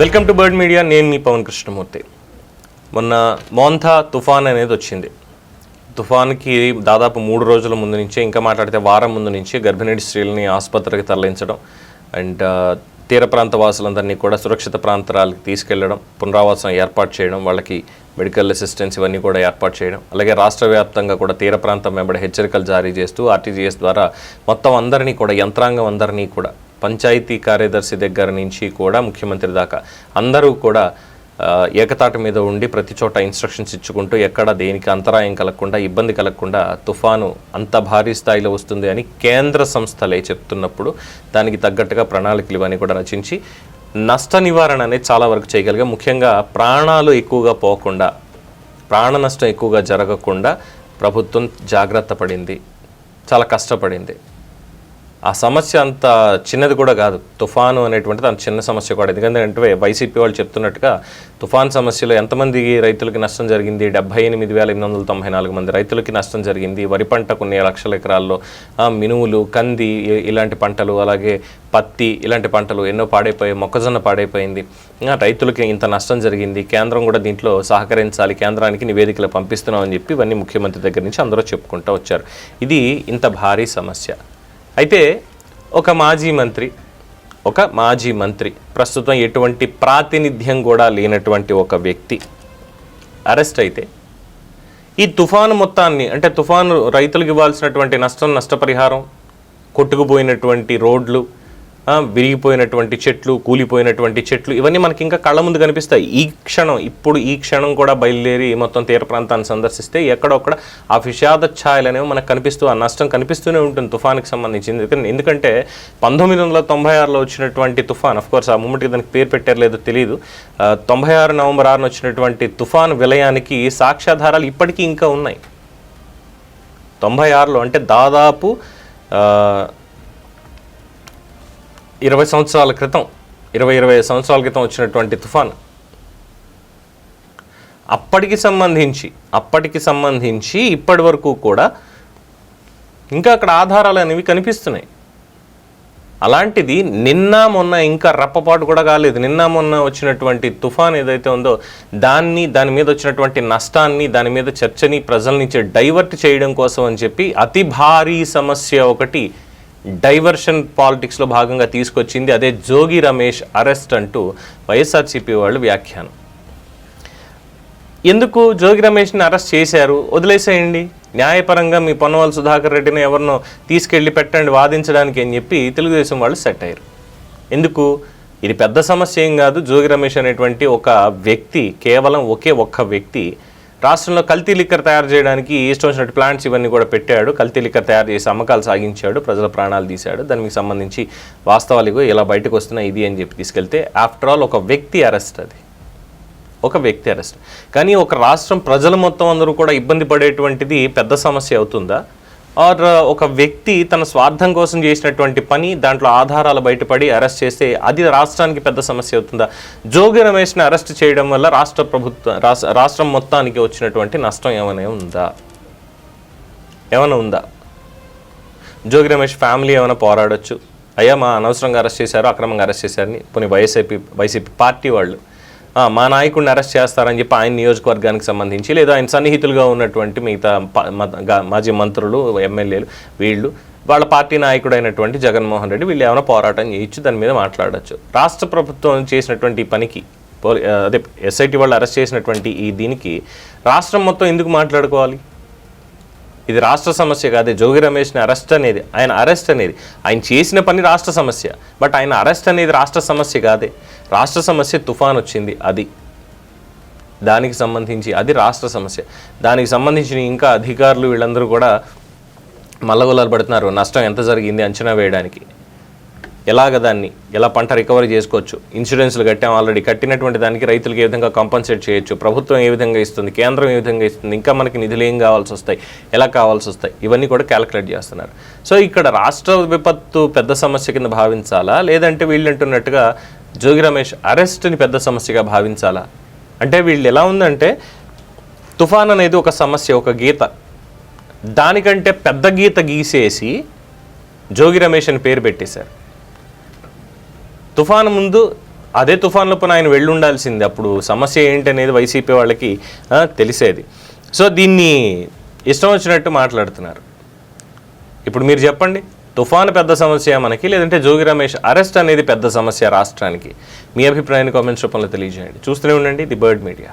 Welcome to bird media. నేను మీ పవన్ కృష్ణమూర్తి. మొన్న Montha తుఫాన్ అనేది వచ్చింది. తుఫాన్కి దాదాపు మూడు రోజుల ముందు నుంచే ఇంకా మాట్లాడితే వారం ముందు నుంచి గర్భిణీ స్త్రీలని ఆసుపత్రికి తరలించడం అండ్ తీర ప్రాంత వాసులందరినీ కూడా సురక్షిత ప్రాంతాలకు తీసుకెళ్ళడం పునరావాసం ఏర్పాటు చేయడం వాళ్ళకి మెడికల్ అసిస్టెన్స్ ఇవన్నీ కూడా ఏర్పాటు చేయడం అలాగే రాష్ట్ర వ్యాప్తంగా కూడా తీర ప్రాంతం వెంబడి హెచ్చరికలు జారీ చేస్తూ ఆర్టీజీఎస్ ద్వారా మొత్తం అందరినీ కూడా యంత్రాంగం అందరినీ కూడా పంచాయతీ కార్యదర్శి దగ్గర నుంచి కూడా ముఖ్యమంత్రి దాకా అందరూ కూడా ఆ, ఏకతాటి మీద ఉండి ప్రతి చోట ఇన్స్ట్రక్షన్స్ ఇచ్చుకుంటూ ఎక్కడ దేనికి అంతరాయం కలగకుండా ఇబ్బంది కలగకుండా తుఫాను అంత భారీ స్థాయిలో వస్తుంది అని కేంద్ర సంస్థలే చెప్తున్నప్పుడు దానికి తగ్గట్టుగా ప్రణాళికలు ఇవన్నీ కూడా రచించి నష్ట నివారణ అనేది చాలా వరకు చేయగలిగా ముఖ్యంగా ప్రాణాలు ఎక్కువగా పోకుండా ప్రాణ నష్టం ఎక్కువగా జరగకుండా ప్రభుత్వం జాగ్రత్త పడింది చాలా కష్టపడింది. ఆ సమస్య అంత చిన్నది కూడా కాదు. తుఫాను అనేటువంటిది అంత చిన్న సమస్య కూడా. ఎందుకంటే వైసీపీ వాళ్ళు చెప్తున్నట్టుగా తుఫాన్ సమస్యలో ఎంతమంది రైతులకి నష్టం జరిగింది? డెబ్బై ఎనిమిది వేల ఎనిమిది వందల తొంభై నాలుగు మంది రైతులకి నష్టం జరిగింది. వరి పంట కొన్ని లక్షల ఎకరాల్లో మినువులు మినుములు కంది ఇలాంటి పంటలు అలాగే పత్తి ఇలాంటి పంటలు ఎన్నో పాడైపోయాయి మొక్కజొన్న పాడైపోయింది. రైతులకి ఇంత నష్టం జరిగింది. కేంద్రం కూడా దీంట్లో సహకరించాలి. కేంద్రానికి నివేదికలు పంపిస్తున్నామని చెప్పి ఇవన్నీ ముఖ్యమంత్రి దగ్గర నుంచి అందరూ చెప్పుకుంటూ వచ్చారు. ఇది ఇంత భారీ సమస్య. అయితే ఒక మాజీ మంత్రి ఒక మాజీ మంత్రి ప్రస్తుతం ఎటువంటి ప్రాతినిధ్యం కూడా లేనటువంటి ఒక వ్యక్తి అరెస్ట్ అయితే ఈ తుఫాను మొత్తాన్ని అంటే తుఫాను రైతులకు ఇవ్వాల్సినటువంటి నష్టం నష్టపరిహారం కొట్టుకుపోయినటువంటి రోడ్లు విరిగిపోయినటువంటి చెట్లు కూలిపోయినటువంటి చెట్లు ఇవన్నీ మనకి ఇంకా కళ్ళ ముందు కనిపిస్తాయి. ఈ క్షణం ఇప్పుడు ఈ క్షణం కూడా బయలుదేరి మొత్తం తీర ప్రాంతాన్ని సందర్శిస్తే ఎక్కడొక్కడ ఆ విషాద ఛాయలు అనేవి మనకు కనిపిస్తూ ఆ నష్టం కనిపిస్తూనే ఉంటుంది తుఫానికి సంబంధించి. ఎందుకంటే పంతొమ్మిది వందల తొంభై ఆరులో వచ్చినటువంటి తుఫాన్ కోర్స్ ఆ మూమెంట్కి దానికి పేరు పెట్టారు లేదో తెలియదు తొంభై ఆరు నవంబర్ ఆరున వచ్చినటువంటి తుఫాన్ విలయానికి సాక్ష్యాధారాలు ఇప్పటికీ ఇంకా ఉన్నాయి. తొంభై ఆరులో అంటే దాదాపు ఇరవై సంవత్సరాల క్రితం ఇరవై ఇరవై సంవత్సరాల క్రితం వచ్చినటువంటి తుఫాన్. అప్పటికి సంబంధించి అప్పటికి సంబంధించి ఇప్పటి వరకు కూడా ఇంకా అక్కడ ఆధారాలు అనేవి కనిపిస్తున్నాయి. అలాంటిది నిన్న మొన్న ఇంకా రప్పపాటు కూడా కాలేదు. నిన్న మొన్న వచ్చినటువంటి తుఫాన్ ఏదైతే ఉందో దాన్ని దాని మీద వచ్చినటువంటి నష్టాన్ని దాని మీద చర్చని ప్రజల నుంచి డైవర్ట్ చేయడం కోసం అని చెప్పి అతి భారీ సమస్య ఒకటి డైవర్షన్ పాలిటిక్స్లో భాగంగా తీసుకొచ్చింది అదే జోగి రమేష్ అరెస్ట్ అంటూ వైఎస్ఆర్సీపీ వాళ్ళు వ్యాఖ్యానం. ఎందుకు జోగి రమేష్ని అరెస్ట్ చేశారు? వదిలేసేయండి. న్యాయపరంగా మీ పొన్నవాళ్ళ సుధాకర్ రెడ్డిని ఎవరినో తీసుకెళ్ళి పెట్టండి వాదించడానికి అని చెప్పి తెలుగుదేశం వాళ్ళు సెట్ అయ్యారు. ఎందుకు? ఇది పెద్ద సమస్య ఏం కాదు. జోగి రమేష్ అనేటువంటి ఒక వ్యక్తి కేవలం ఒకే ఒక్క వ్యక్తి రాష్ట్రంలో కల్తీ లిక్కర్ తయారు చేయడానికి ఇష్టం వచ్చినట్టు ప్లాంట్స్ ఇవన్నీ కూడా పెట్టాడు. కల్తీ లిక్కర్ తయారు చేసి అమ్మకాలు సాగించాడు ప్రజల ప్రాణాలు తీశాడు. దానికి సంబంధించి వాస్తవాలు ఇలా బయటకు వస్తున్నాయి ఇది అని చెప్పి తీసుకెళ్తే ఆఫ్టర్ ఆల్ ఒక వ్యక్తి అరెస్ట్ అది. ఒక వ్యక్తి అరెస్ట్ కానీ ఒక రాష్ట్రం ప్రజలు మొత్తం అందరూ కూడా ఇబ్బంది పడేటువంటిది పెద్ద సమస్య అవుతుందా? ఆర్ ఒక వ్యక్తి తన స్వార్థం కోసం చేసినటువంటి పని దాంట్లో ఆధారాలు బయటపడి అరెస్ట్ చేస్తే అది రాష్ట్రానికి పెద్ద సమస్య అవుతుందా? జోగి రమేష్ని అరెస్ట్ చేయడం వల్ల రాష్ట్ర ప్రభుత్వం రాష్ట్ర రాష్ట్రం మొత్తానికి వచ్చినటువంటి నష్టం ఏమైనా ఉందా? ఏమైనా ఉందా? జోగి రమేష్ ఫ్యామిలీ ఏమైనా పోరాడొచ్చు? అయ్యా మా అనవసరంగా అరెస్ట్ చేశారు అక్రమంగా అరెస్ట్ చేశారని. కొన్ని వైఎస్ఐపీ వైసీపీ పార్టీ వాళ్ళు మా నాయకుడిని అరెస్ట్ చేస్తారని చెప్పి ఆయన నియోజకవర్గానికి సంబంధించి లేదా ఆయన సన్నిహితులుగా ఉన్నటువంటి మిగతా ప- మ- మాజీ మంత్రులు ఎమ్మెల్యేలు వీళ్ళు వాళ్ళ పార్టీ నాయకుడు అయినటువంటి జగన్మోహన్ రెడ్డి వీళ్ళు ఏమైనా పోరాటం చేయొచ్చు దాని మీద మాట్లాడచ్చు. రాష్ట్ర ప్రభుత్వం చేసినటువంటి ఈ పనికి పోలీ అదే ఎస్ఐటి వాళ్ళు అరెస్ట్ చేసినటువంటి ఈ దీనికి రాష్ట్రం మొత్తం ఎందుకు మాట్లాడుకోవాలి? ఇది రాష్ట్ర సమస్య కాదే జోగి రమేష్ని అరెస్ట్ అనేది ఆయన అరెస్ట్ అనేది. ఆయన చేసిన పని రాష్ట్ర సమస్య బట్ ఆయన అరెస్ట్ అనేది రాష్ట్ర సమస్య కాదే. రాష్ట్ర సమస్య తుఫాన్ వచ్చింది అది. దానికి సంబంధించి అది రాష్ట్ర సమస్య. దానికి సంబంధించిన ఇంకా అధికారులు వీళ్ళందరూ కూడా మల్లగొల్లలు పడుతున్నారు నష్టం ఎంత జరిగింది అంచనా వేయడానికి. ఎలాగ దాన్ని ఎలా పంట రికవరీ చేసుకోవచ్చు? ఇన్సూరెన్స్లు కట్టాం ఆల్రెడీ కట్టినటువంటి దానికి రైతులకు ఏ విధంగా కాంపన్సేట్ చేయొచ్చు? ప్రభుత్వం ఏ విధంగా ఇస్తుంది? కేంద్రం ఏ విధంగా ఇస్తుంది? ఇంకా మనకి నిధులు ఏం కావాల్సి వస్తాయి? ఎలా కావాల్సి వస్తాయి? ఇవన్నీ కూడా క్యాలిక్యులేట్ చేస్తున్నారు. సో ఇక్కడ రాష్ట్ర విపత్తు పెద్ద సమస్య కింద భావించాలా? లేదంటే వీళ్ళు అంటున్నట్టుగా జోగి రమేష్ అరెస్ట్ని పెద్ద సమస్యగా భావించాలా? అంటే వీళ్ళు ఎలా ఉందంటే తుఫాన్ అనేది ఒక సమస్య ఒక గీత. దానికంటే పెద్ద గీత గీసేసి జోగి రమేష్ అని పేరు పెట్టేశారు. తుఫాను ముందు అదే తుఫాన్ లోపల ఆయన వెళ్ళి ఉండాల్సింది అప్పుడు సమస్య ఏంటి అనేది వైసీపీ వాళ్ళకి తెలిసేది. సో దీన్ని ఇష్టం వచ్చినట్టు మాట్లాడుతున్నారు. ఇప్పుడు మీరు చెప్పండి తుఫాను పెద్ద సమస్య మనకి లేదంటే జోగి రమేష్ అరెస్ట్ అనేది పెద్ద సమస్య రాష్ట్రానికి? మీ అభిప్రాయాన్ని కామెంట్స్ రూపంలో తెలియజేయండి. చూస్తూనే ఉండండి ది బర్డ్ మీడియా.